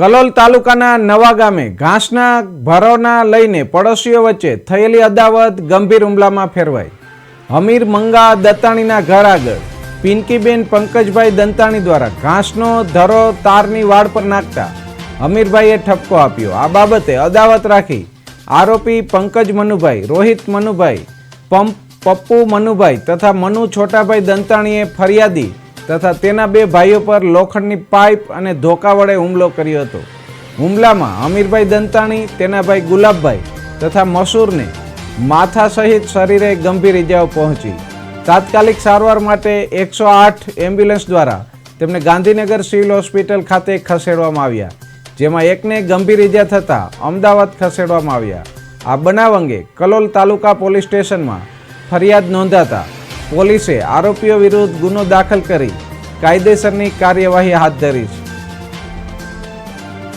કલોલ તાલુકાના નવા ગામે ઘાસના ભરોના લઈને પડોશીઓ વચ્ચે થયેલી અદાવત ગંભીર હુમલામાં ફેરવાઈ. હમીર મંગા દત્તાણીના ઘર આગળ પિંકીબેન પંકજભાઈ દંતાણી દ્વારા ઘાસનો ધરો તારની વાડ પર નાખતા હમીરભાઈએ ઠપકો આપ્યો. આ બાબતે અદાવત રાખી આરોપી પંકજ મનુભાઈ, રોહિત મનુભાઈ, પંપ પપ્પુ મનુભાઈ તથા મનુ છોટાભાઈ દંતાણીએ ફરિયાદી તથા તેના બે ભાઈઓ પર લોખંડની પાઇપ અને ધોકા વડે હુમલો કર્યો હતો. હુમલામાં અમીરભાઈ દંતાણી, તેના ભાઈ ગુલાબભાઈ તથા મસૂરને માથા સહિત શરીરે ગંભીર ઇજાઓ પહોંચી. તાત્કાલિક સારવાર માટે એકસો આઠ એમ્બ્યુલન્સ દ્વારા તેમને ગાંધીનગર સિવિલ હોસ્પિટલ ખાતે ખસેડવામાં આવ્યા, જેમાં એકને ગંભીર ઇજા થતાં અમદાવાદ ખસેડવામાં આવ્યા. આ બનાવ અંગે કલોલ તાલુકા પોલીસ સ્ટેશનમાં ફરિયાદ નોંધાતા પોલીસે આરોપીઓ વિરુદ્ધ ગુનો દાખલ કરી કાયદેસરની કાર્યવાહી હાથ ધરી છે.